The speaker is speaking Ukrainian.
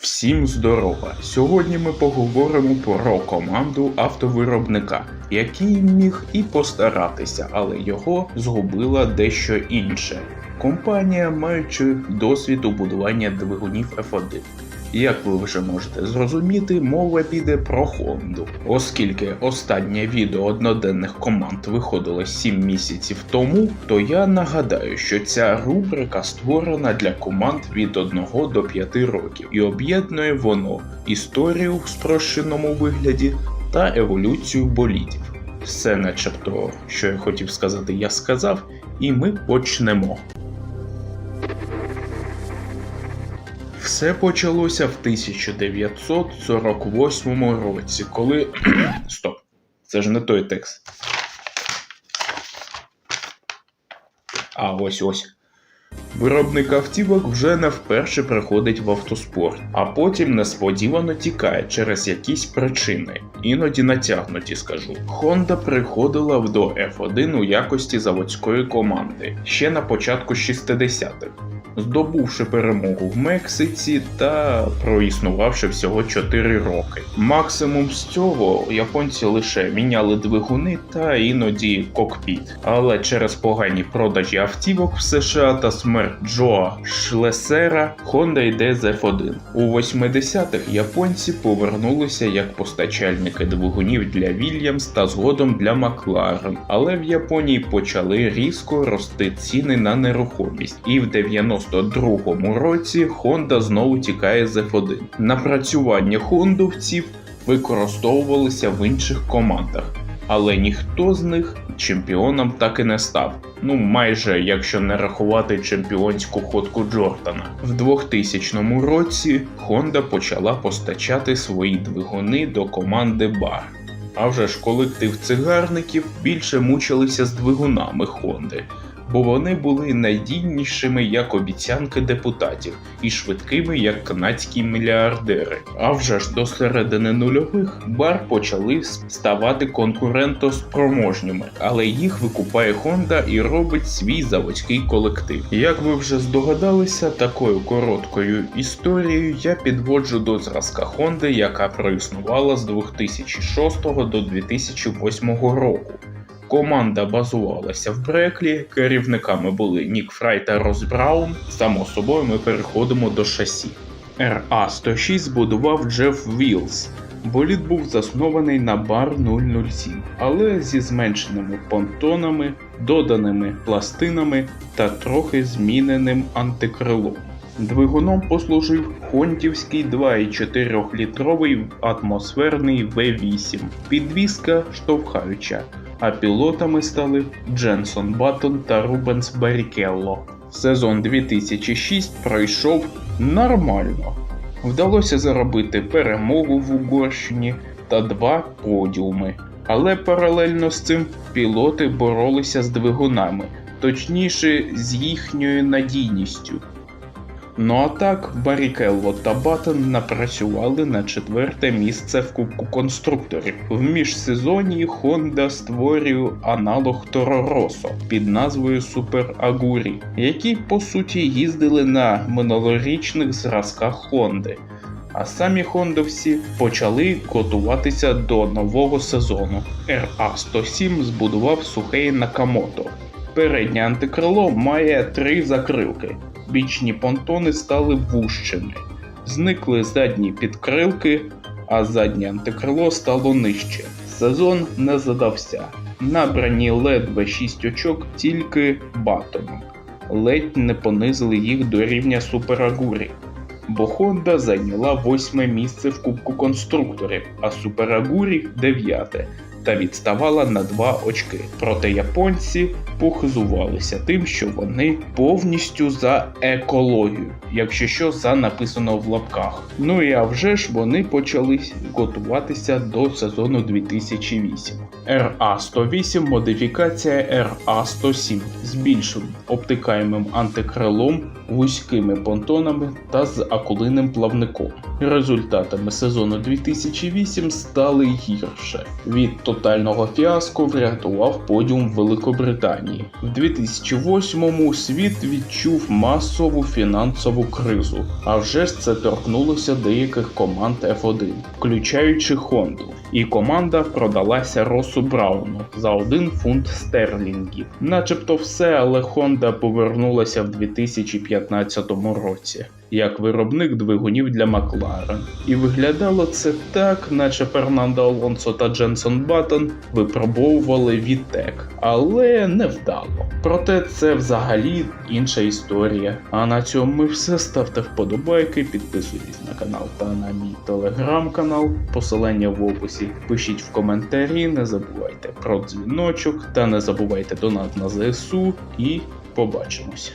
Всім здорова! Сьогодні ми поговоримо про команду автовиробника, який міг і постаратися, але його згубила дещо інше. Компанія, маючи досвід у будуванні двигунів F1. Як ви вже можете зрозуміти, мова піде про Хонду. Оскільки останнє відео одноденних команд виходило 7 місяців тому, то я нагадаю, що ця рубрика створена для команд від 1 до 5 років, і об'єднує воно історію в спрощеному вигляді та еволюцію болідів. Все начебто, що я хотів сказати, я сказав, і ми почнемо. Все почалося в 1948 році, коли. Стоп, це ж не той текст. А ось ось. Виробник автівок вже не вперше приходить в автоспорт, а потім несподівано тікає через якісь причини, іноді натягнуті скажу. Honda приходила до F1 у якості заводської команди ще на початку 60-х здобувши перемогу в Мексиці та проіснувавши всього 4 роки. Максимум з цього японці лише міняли двигуни та іноді кокпіт. Але через погані продажі автівок в США та смерть Джоа Шлесера Honda йде з F1. У 80-х японці повернулися як постачальники двигунів для Williams та згодом для Макларен. Але в Японії почали різко рости ціни на нерухомість, і в 92-му році Honda знову тікає з F1. Напрацювання хондовців використовувалися в інших командах, але ніхто з них чемпіоном так і не став. Ну, майже якщо не рахувати чемпіонську ходку Джордана. В 2000 році Honda почала постачати свої двигуни до команди Бар. А вже ж колектив цигарників більше мучилися з двигунами Хонди, бо вони були надійнішими як обіцянки депутатів і швидкими як канадські мільярдери. А вже ж до середини нульових бар почали ставати конкурентоспроможніми, але їх викупає Honda і робить свій заводський колектив. Як ви вже здогадалися, такою короткою історією я підводжу до зразка Honda, яка проіснувала з 2006 до 2008 року. Команда базувалася в Бреклі, керівниками були Нік Фрай та Рос Браун. Само собою ми переходимо до шасі. RA106 збудував Джеф Вілс. Болід був заснований на бар 007, але зі зменшеними понтонами, доданими пластинами та трохи зміненим антикрилом. Двигуном послужив Хонтівський 2,4 літровий атмосферний V8, підвізка штовхаюча, а пілотами стали Дженсон Баттон та Рубенс Барікелло. Сезон 2006 пройшов нормально. Вдалося заробити перемогу в Угорщині та два подіуми. Але паралельно з цим пілоти боролися з двигунами, точніше з їхньою надійністю. Ну а так, Барікелло та Баттон напрацювали на четверте місце в Кубку конструкторів. В міжсезонні Honda створює аналог Торо Росо під назвою Супер Агурі, які по суті їздили на минулорічних зразках Honda. А самі хондовці почали готуватися до нового сезону. RA107 збудував Сухей Накамото. Переднє антикрило має три закрилки. Бічні понтони стали вущими, зникли задні підкрилки, а заднє антикрило стало нижче. Сезон не задався. Набрані ледве 6 очок тільки батоном. Ледь не понизили їх до рівня Суперагурі. Бо Honda зайняла восьме місце в Кубку конструкторів, а Суперагурі дев'яте та відставала на 2 очки. Проте японці похизувалися тим, що вони повністю за екологію, якщо що за написано в лапках. Ну і а вже ж вони почали готуватися до сезону 2008. RA108 модифікація RA107 з більшим обтикаємим антикрилом, вузькими понтонами та з акулиним плавником. Результатами сезону 2008 стали гірше. Від тотального фіаско врятував подіум Великобританії. В 2008-му світ відчув масову фінансову кризу, а вже ж це торкнулося деяких команд F1, включаючи Хонду. І команда продалася Росу Брауну за 1 фунт стерлінгів. Начебто все, але Honda повернулася в 2015 році як виробник двигунів для Макларен. І виглядало це так, наче Фернандо Алонсо та Дженсон Баттон випробовували Вітек, але не вдало. Проте це взагалі інша історія. А на цьому ми все. Ставте вподобайки, підписуйтесь на канал та на мій телеграм-канал. Посилання в описі. Пишіть в коментарі, не забувайте про дзвіночок та не забувайте донат на ЗСУ і побачимось.